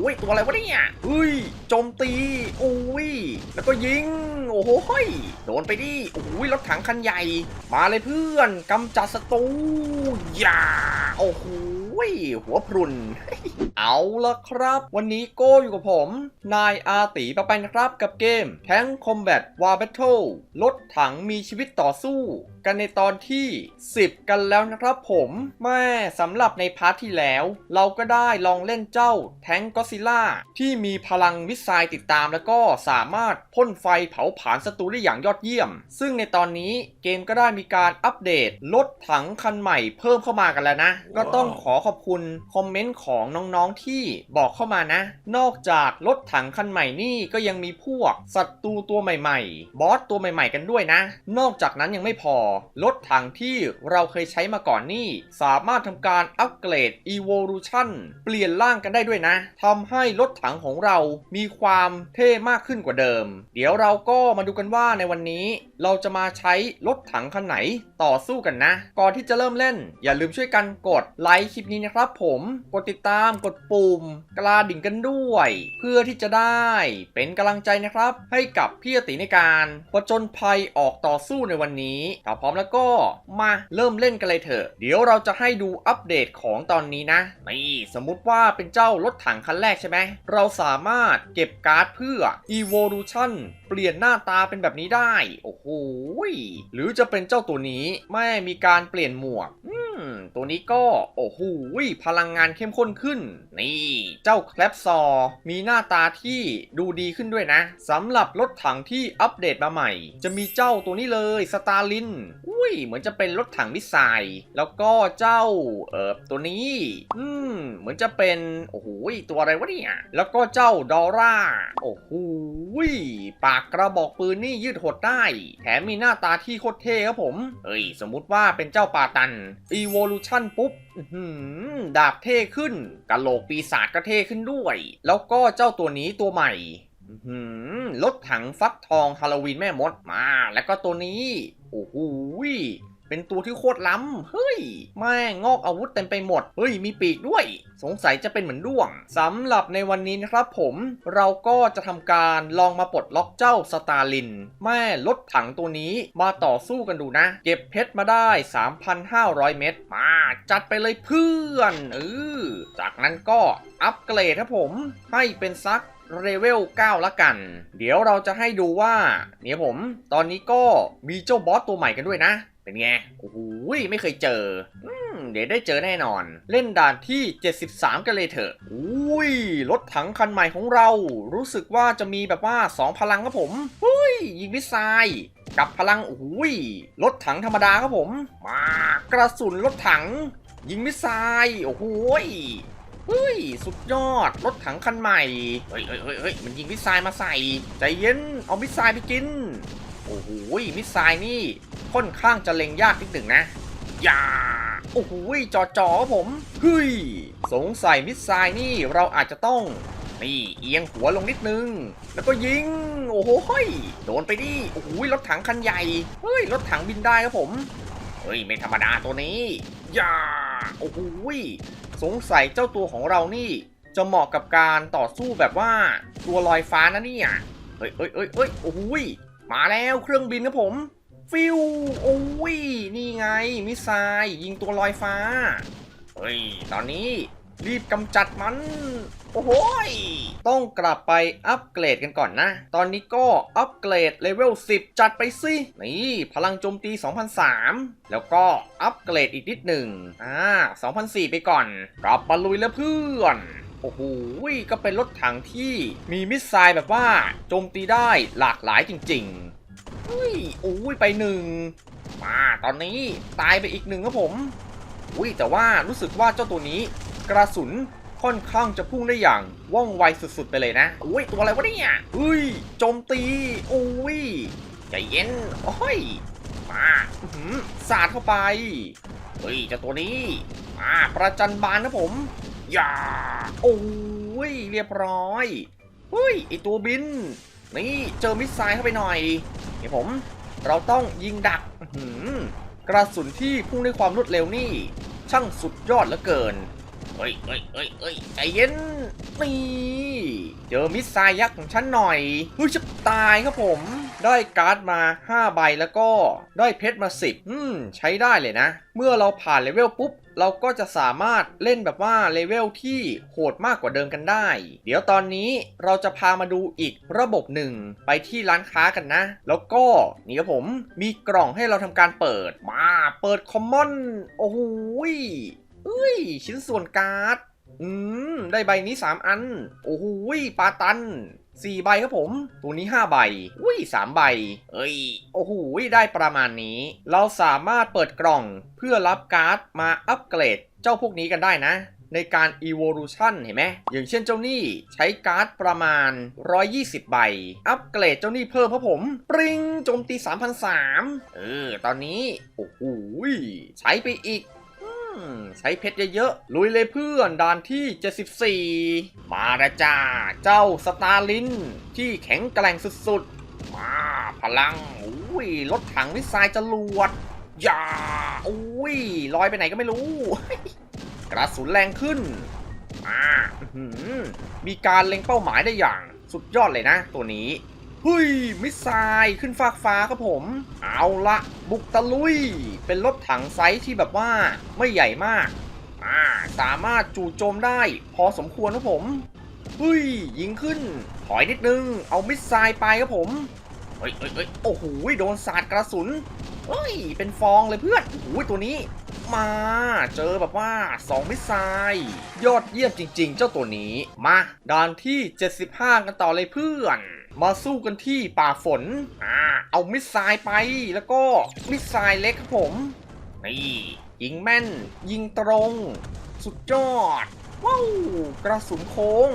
อุ้ยตัวอะไรวะเนี่ยเฮ้ยโจมตีอุ้ยแล้วก็ยิงโอ้โห้ยโดนไปดิอุ้ยรถถังคันใหญ่ มาเลยเพื่อนกำจัดศัตรูอย่าโอ้โหหัวพรุน เอาละครับ วันนี้โก้อยู่กับผม นายอาตีปะไปนะครับกับเกม Tank Combat War Battle รถถังมีชีวิตต่อสู้ กันในตอนที่ 10 กันแล้วนะครับผมแม่สำหรับในพาร์ทที่แล้ว เราก็ได้ลองเล่นเจ้าแทงก็ซิล่าที่มีพลังมิสไซล์ติดตามแล้วก็สามารถพ่นไฟเผาผลาญศัตรูได้อย่างยอดเยี่ยม ซึ่งในตอนนี้เกมก็ได้มีการอัปเดตรถถังคันใหม่เพิ่มเข้ามากันแล้วนะ ก็ต้องขอขอบคุณคอมเมนต์ของน้องๆที่บอกเข้ามานะ นอกจากรถถังคันใหม่นี่ก็ยังมีพวกศัตรูตัวใหม่ ๆ บอสตัวใหม่ ๆ กันด้วยนะ นอกจากนั้นยังไม่พอ รถถังที่เราเคยใช้มาก่อนนี่ สามารถทำการอัปเกรด Evolution เปลี่ยนร่างกันได้ด้วยนะทำให้รถถังของเรามีความเท่มากขึ้นกว่าเดิม เดี๋ยวเราก็มาดูกันว่าในวันนี้ เราจะมาใช้รถถังคันไหนต่อสู้กันนะ ก่อนที่จะเริ่มเล่น อย่าลืมช่วยกันกดไลค์คลิปนี้นะครับผมกดติดตามกดปุ่ม กระดิ่งกันด้วย เพื่อที่จะได้เป็นกำลังใจนะครับ ให้กับพี่อติในการผจญภัยออกต่อสู้ในวันนี้ถ้าพร้อมแล้วก็มาเริ่มเล่นกันเลยเถอะ เดี๋ยวเราจะให้ดูอัปเดตของตอนนี้นะนี่สมมุติว่าเป็นเจ้ารถถังคันแรกใช่ไหมเราสามารถเก็บการ์ดเพื่อ Evolution เปลี่ยนหน้าตาเป็นแบบนี้ได้ โอ้โหหรือจะเป็นเจ้าตัวนี้ไม่มีการเปลี่ยนหมวกอืมตัวนี้ก็ โอ้โหพลังงานเข้มข้นขึ้น นี่ เจ้าแคลปซอ มีหน้าตาที่ดูดีขึ้นด้วยนะสำหรับรถถังที่อัปเดตมาใหม่ จะมีเจ้าตัวนี้เลยสตาลินอุ้ย เหมือนจะเป็นรถถังมิสไซล์แล้วก็เจ้า เอ่อ ตัวนี้ อืม เหมือนจะเป็น โอ้โหตัวอะไรวะเนี่ย แล้วก็เจ้าดอร่า โอ้โหปากกระบอกปืนนี่ยืดหดได้ แถมมีหน้าตาที่โคตรเท่ครับผม เอ้ย สมมุติว่าเป็นเจ้าปาตันอีโวลูชันปุ๊บดาบเท่ขึ้นกะโหลกปีศาจก็เท่ขึ้นด้วย แล้วก็เจ้าตัวนี้ตัวใหม่รถถังฟักทองฮาโลวีนแม่มดมา แล้วก็ตัวนี้ โอ้โห เป็นตัวที่โคตรล้ำ เฮ้ย แม่งงอกอาวุธเต็มไปหมด เฮ้ย มีปีกด้วย สงสัยจะเป็นเหมือนด้วง สำหรับในวันนี้นะครับผม เราก็จะทำการลองมาปลดล็อกเจ้าสตาลิน แม่รถถังตัวนี้มาต่อสู้กันดูนะ เก็บเพชรมาได้ 3,500 เม็ด มา จัดไปเลยเพื่อนเออจากนั้นก็อัปเกรดครับผม ให้เป็นซักเลเวล 9 ละกัน เดี๋ยวเราจะให้ดูว่า เนี่ยผม ตอนนี้ก็มีเจ้าบอสตัวใหม่กันด้วยนะ เป็นไง โอ้โหไม่เคยเจออืมเดี๋ยวได้เจอแน่นอน เล่นด่านที่ 73 กันเลยเถอะอุ้ย รถถังคันใหม่ของเรา รู้สึกว่าจะมีแบบว่า 2 พลังครับผมอุ้ย ยิงมิสไซล์กับพลังโอ้ย รถถังธรรมดาครับผม มากระสุนรถถัง ยิงมิสไซล์โอ้โหยเฮ้ย สุดยอด รถถังคันใหม่เฮ้ยเฮ้ยเฮ้ยเฮ้ยมันยิงมิสไซล์มาใส่ ใจเย็น เอามิสไซล์ไปกิน โอ้โหมิสไซล์นี่ค่อนข้างจะเล็งยากนิดหนึ่งนะอย่าโอ้โหจอจอครับผมเฮ้ยสงสัยมิสไซล์นี่เราอาจจะต้องนี่เอียงหัวลงนิดนึง แล้วก็ยิง โอ้โหโดนไปดิโอ้โหรถถังคันใหญ่เฮ้ยรถถังบินได้ครับผมเฮ้ยไม่ธรรมดาตัวนี้อย่าโอ้โหสงสัยเจ้าตัวของเรานี่จะเหมาะกับการต่อสู้แบบว่าตัวลอยฟ้านะเนี่ยเฮ้ยเฮ้ยเฮ้ยเฮ้ยโอ้โห มาแล้วเครื่องบินครับผม ฟิวโอ้ยนี่ไง มิสไซล์ยิงตัวลอยฟ้า เฮ้ย ตอนนี้รีบกำจัดมัน โอ้โหต้องกลับไปอัปเกรดกันก่อนนะ ตอนนี้ก็อัปเกรดเลเวล 10 จัดไปสิ นี่ พลังโจมตี 2003 แล้วก็อัปเกรดอีกนิดหนึ่งอ่า2004 ไปก่อนกลับมาลุยแล้วเพื่อน โอ้โหก็เป็นรถถังที่มีมิสไซล์แบบว่าโจมตีได้หลากหลายจริงๆเฮ้ยโอ้ยไปหนึ่งมาตอนนี้ตายไปอีกหนึ่งครับผมอุ้ยแต่ว่ารู้สึกว่าเจ้าตัวนี้กระสุนค่อนข้างจะพุ่งได้อย่างว่องไวสุดๆไปเลยนะอุ้ยตัวอะไรวะเนี่ยอุ้ยโจมตีอุ้ยใจเย็นโอ้ยมาหือสาดเข้าไปเฮ้ยเจ้าตัวนี้มาประจันบานนะผม อย่าโอ้ยเรียบร้อยเฮ้ยไอตัวบิน นี่เจอมิสไซล์เข้าไปหน่อยเดี๋ยวผม เราต้องยิงดักกระสุนที่พุ่งด้วยความรวดเร็วนี่ ช่างสุดยอดเหลือเกิน เฮ้ยเฮ้ยเฮ้ยเฮ้ยใจเย็นนี่เจอมิสไซล์ยักษ์ของฉันหน่อยเฮ้ยจะตายครับผม ได้การ์ดมา 5 ใบแล้วก็ได้เพชรมา 10 อืม ใช้ได้เลยนะ เมื่อเราผ่านเลเวลปุ๊บเราก็จะสามารถเล่นแบบว่าเลเวลที่โหดมากกว่าเดิมกันได้ เดี๋ยวตอนนี้เราจะพามาดูอีกระบบหนึ่งไปที่ร้านค้ากันนะ แล้วก็นี่ครับผมมีกล่องให้เราทำการเปิด มาเปิดคอมมอน โอ้โหย เอ้ย ชิ้นส่วนการ์ด อืม ได้ใบนี้ 3 อัน โอ้โหปาตัน 4 ใบครับผม ตัวนี้ 5 ใบ อุ้ย 3 ใบ เอ้ย โอ้โห ได้ประมาณนี้ เราสามารถเปิดกล่องเพื่อรับการ์ดมาอัปเกรดเจ้าพวกนี้กันได้นะในการ evolution เห็นไหม อย่างเช่นเจ้านี่ใช้การ์ดประมาณ 120 ใบ อัปเกรดเจ้านี่เพิ่มครับผม ปริงโจมตี 3,003เออ ตอนนี้ โอ้โห ใช้ไปอีก ใช้เพชรเยอะๆ ลุยเลยเพื่อนด่านที่ 74 มาละจ้า เจ้าสตาลิน ที่แข็งแกร่งสุดๆ มาพลัง อุ้ยรถถังมิสไซล์จรวดอย่าอุ้ยลอยไปไหนก็ไม่รู้ กระสุนแรงขึ้นมามีการเล็งเป้าหมายได้อย่างสุดยอดเลยนะ ตัวนี้ เฮ้ยมิสไซล์ขึ้นฟากฟ้าครับผม เอาละบุกตะลุย เป็นรถถังไซส์ที่แบบว่าไม่ใหญ่มากอ่าสามารถจู่โจมได้ พอสมควรครับผมเฮ้ยยิงขึ้น ถอยนิดนึง เอามิสไซล์ไปครับผมเฮ้ยเฮ้ยเฮ้ยโอ้โหโดนสาดกระสุนเฮ้ยเป็นฟองเลยเพื่อนโอ้โหตัวนี้ มาเจอแบบว่า 2 มิสไซล์ยอดเยี่ยมจริง ๆ เจ้าตัวนี้ มาด่านที่ 75 กันต่อเลยเพื่อน มาสู้กันที่ป่าฝนอ่าเอามิสไซล์ไปแล้วก็มิสไซล์เล็กครับผม นี่ยิงแม่น ยิงตรง สุดยอด ว้าวกระสุนโค้ง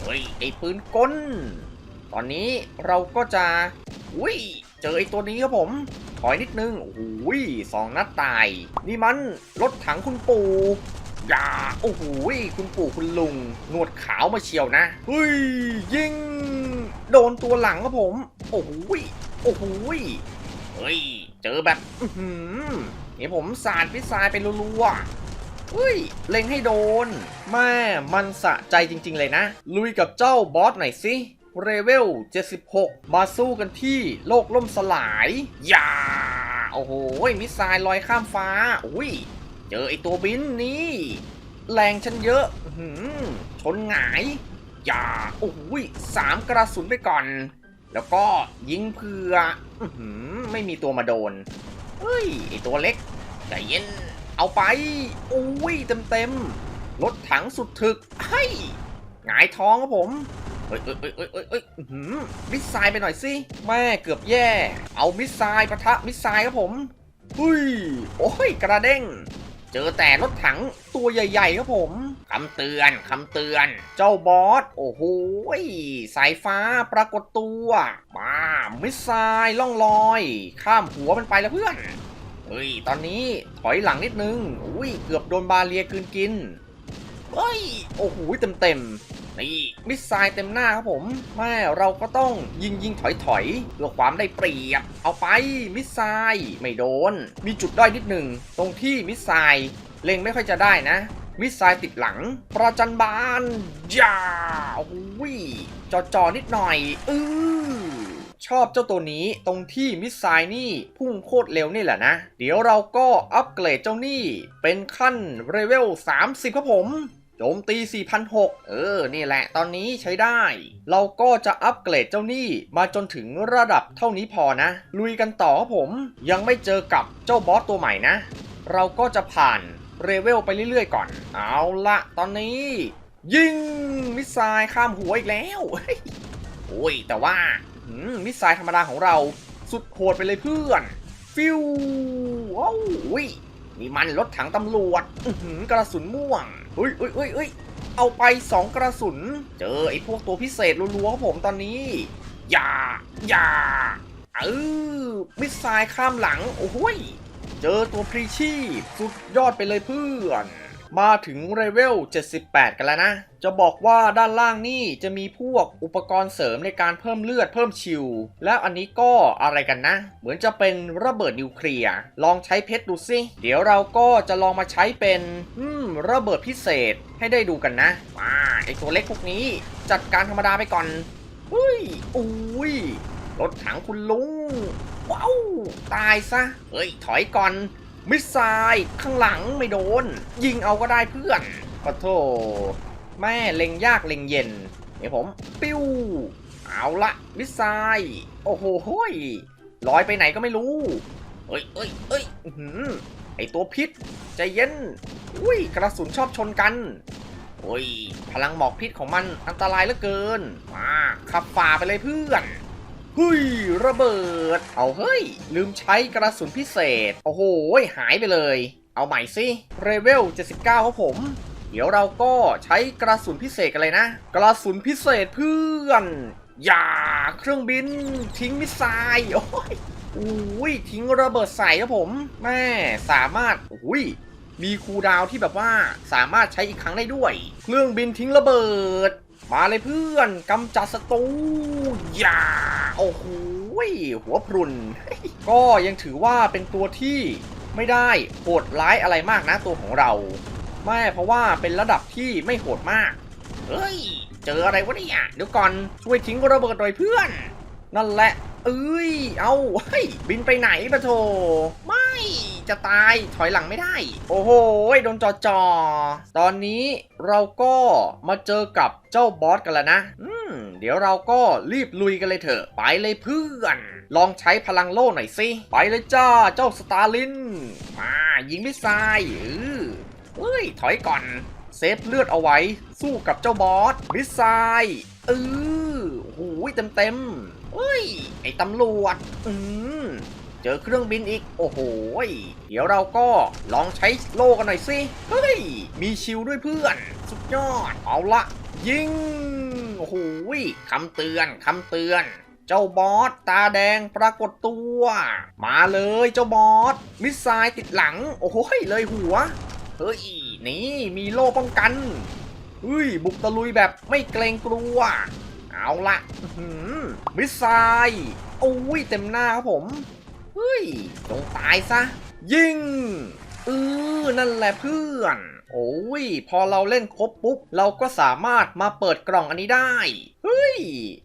เฮ้ยไอปืนกลตอนนี้เราก็จะอุ้ยเจอไอตัวนี้ครับผมถอยนิดนึงโอ้ยสองนัดตาย นี่มันรถถังคุณปู่ อย่าโอ้โหคุณปู่คุณลุงหนวดขาวมาเชียวนะเฮ้ยยิงโดนตัวหลังครับผม โอ้โหโอ้โหเฮ้ยเจอแบบอือหือเดี๋ยผมสาดพิซซายไปรัวๆเฮ้ยเล็งให้โดน แม่มันสะใจจริงๆเลยนะ ลุยกับเจ้าบอสหน่อยสิเรเวล 76 มาสู้กันที่โลกล่มสลาย อย่า โอ้โห มิสไซล์ลอยข้ามฟ้า อุ้ย เจอไอตัวบินนี่ แรงฉันเยอะหือชนหงาย อย่า โอ้โหสามกระสุนไปก่อน แล้วก็ยิงเผื่ออหือไม่มีตัวมาโดน เฮ้ย ไอตัวเล็กใจเย็น เอาไปอุ้ยเต็มเต็มๆรถถังสุดถึกเฮ้หงายท้องครับผมเอ้ยเอ้ยเอ้ยเอ้ยเอ้ยหือมิสไซล์ไปหน่อยสิแม่เกือบแย่ เอามิสไซล์ปะทะมิสไซล์ครับผมเฮ้ย โอ้ย กระเด้ง เจอแต่รถถังตัวใหญ่ๆครับผมคำเตือนคำเตือน เจ้าบอส โอ้โหสายฟ้าปรากฏตัวมามิสไซล์ล่องลอย ข้ามหัวมันไปแล้วเพื่อน เฮ้ย ตอนนี้ถอยหลังนิดนึง อุ้ย เกือบโดนบาเรียกืนกิน เฮ้ย โอ้โหเต็มเต็มๆ นี่มิสไซล์เต็มหน้าครับผมแม่เราก็ต้องยิงยิงถอยถอยเพื่อความได้เปรียบ เอาไปมิสไซล์ไม่โดน มีจุดด้อยนิดหนึ่งตรงที่มิสไซล์เล็งไม่ค่อยจะได้นะมิสไซล์ติดหลัง ประจันบานยาโอ้โหจอจอนิดหน่อยอือชอบเจ้าตัวนี้ตรงที่มิสไซล์นี่พุ่งโคตรเร็วนี่แหละนะ เดี๋ยวเราก็อัปเกรดเจ้านี่เป็นขั้นเรเวล 30 ครับผม โจมตี 4,006 เออ นี่แหละ ตอนนี้ใช้ได้ เราก็จะอัปเกรดเจ้านี่มาจนถึงระดับเท่านี้พอนะ ลุยกันต่อครับผม ยังไม่เจอกับเจ้าบอสตัวใหม่นะ เราก็จะผ่านเรเวลไปเรื่อยๆก่อน เอาละตอนนี้ ยิง มิสไซล์ข้ามหัวอีกแล้ว โอ้ย แต่ว่ามิสไซล์ธรรมดาของเราสุดโหดไปเลยเพื่อน ฟิวว้าวอุ้ยนี่มันรถถังตำรวจกระสุนม่วง เฮ้ยเฮ้ยเฮ้ยเฮ้ยเอาไปสองกระสุน เจอไอ้พวกตัวพิเศษรัวๆครับผมตอนนี้ อย่า อย่าเออมิสไซล์ข้ามหลัง โอ้โหยเจอตัวพรีชีพสุดยอดไปเลยเพื่อน มาถึงเลเวล 78 กันแล้วนะ จะบอกว่าด้านล่างนี่จะมีพวกอุปกรณ์เสริมในการเพิ่มเลือดเพิ่มชิลแล้วอันนี้ก็อะไรกันนะ เหมือนจะเป็นระเบิดนิวเคลียร์ ลองใช้เพชรดูสิ เดี๋ยวเราก็จะลองมาใช้เป็นอืมระเบิดพิเศษให้ได้ดูกันนะมาไอตัวเล็กพวกนี้ จัดการธรรมดาไปก่อนเฮ้ยอุ้ยรถถังคุณลุงว้าวตายซะ เฮ้ย ถอยก่อน มิสไซล์ข้างหลังไม่โดน ยิงเอาก็ได้เพื่อนขอโทษแม่เล็งยากเล็งเย็นเดี๋ยวผมปิ้วเอาละมิสไซล์โอ้โหห้ยลอยไปไหนก็ไม่รู้เอ้ยเอ้ยเอ้ยหือไอตัวพิษใจเย็นอุ้ยกระสุนชอบชนกันโอ้ยพลังหมอกพิษของมันอันตรายเหลือเกินมาขับฝ่าไปเลยเพื่อน ฮ้ยระเบิด เอาเฮ้ย ลืมใช้กระสุนพิเศษ โอ้โหหายไปเลย เอาใหม่สิเรเวล 79ครับผม เดี๋ยวเราก็ใช้กระสุนพิเศษกันเลยนะ กระสุนพิเศษเพื่อน อย่าเครื่องบิน ทิ้งมิสไซล์โอ้ยอุ้ยทิ้งระเบิดใส่ครับผม แม่สามารถอุ้ยมีคูดาวที่แบบว่าสามารถใช้อีกครั้งได้ด้วย เครื่องบินทิ้งระเบิด มาเลยเพื่อนกำจัดศัตรูอย่าโอ้โหหัวพรุน ก็ยังถือว่าเป็นตัวที่ไม่ได้โหดร้ายอะไรมากนะตัวของเรา ไม่เพราะว่าเป็นระดับที่ไม่โหดมาก เฮ้ย เจออะไรวะเนี่ยเดี๋ยวก่อนช่วยทิ้งระเบิดหน่อยเพื่อน นั่นแหละ เอ้ย เอาเฮ้ยบินไปไหนปะโถไจะตายถอยหลังไม่ได้ โอ้โหโดนจอจอตอนนี้เราก็มาเจอกับเจ้าบอสกันแล้วนะอืมเดี๋ยวเราก็รีบลุยกันเลยเถอะ ไปเลยเพื่อน ลองใช้พลังโล่หน่อยสิไปเลยจ้าเจ้าสตาลิน มายิงมิสไซล์เออเฮ้ยถอยก่อน เซฟเลือดเอาไว้ สู้กับเจ้าบอสมิสไซล์เออโอ้โหเต็มเต็มเฮ้ย ไอ้ตำรวจ อืม เจอเครื่องบินอีก โอ้โห เดี๋ยวเราก็ลองใช้โล่กันหน่อยสิ เฮ้ย มีชิลด้วยเพื่อน สุดยอด เอาละ ยิง โอ้โหคำเตือนคำเตือน เจ้าบอสตาแดงปรากฏตัว มาเลยเจ้าบอส มิสไซล์ติดหลัง โอ้โหเลยหัว เฮ้ย นี่มีโล่ป้องกันเฮ้ย บุกตะลุยแบบไม่เกรงกลัว เอาละมิสไซล์โอ้ย เต็มหน้าครับผม เฮ้ยจงตายซะ ยิงเออนั่นแหละเพื่อน โอ้ย พอเราเล่นครบปุ๊บ เราก็สามารถมาเปิดกล่องอันนี้ได้ เฮ้ย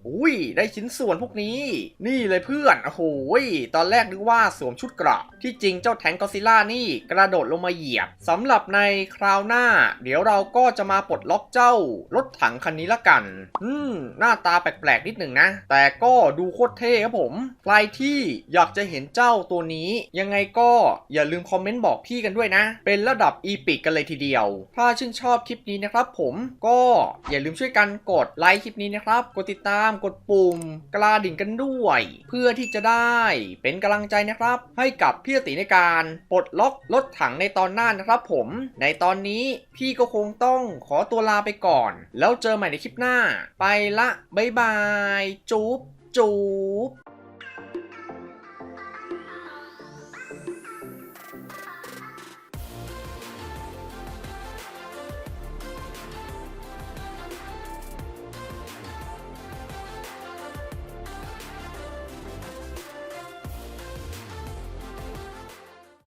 อุ้ย ได้ชิ้นส่วนพวกนี้ นี่เลยเพื่อน โอ้โหยตอนแรกนึกว่าสวมชุดเกราะ ที่จริงเจ้าแทงกอซิล่านี่กระโดดลงมาเหยียบสำหรับในคราวหน้า เดี๋ยวเราก็จะมาปลดล็อกเจ้ารถถังคันนี้ละกัน อืม หน้าตาแปลกๆนิดหนึ่งนะ แต่ก็ดูโคตรเท่ครับผม ใครที่อยากจะเห็นเจ้าตัวนี้ ยังไงก็อย่าลืมคอมเมนต์บอกพี่กันด้วยนะ เป็นระดับอีพิกกันเลยทีเดียว ถ้าชื่นชอบคลิปนี้นะครับผม ก็อย่าลืมช่วยกันกดไลค์คลิปนี้นะครับกดติดตามกดปุ่มกระดิ่งกันด้วย เพื่อที่จะได้เป็นกำลังใจนะครับ ให้กับพี่ติในการปลดล็อกรถถังในตอนหน้านะครับผม ในตอนนี้พี่ก็คงต้องขอตัวลาไปก่อน แล้วเจอใหม่ในคลิปหน้า ไปละ บ๊ายบาย จุ๊บจุ๊บ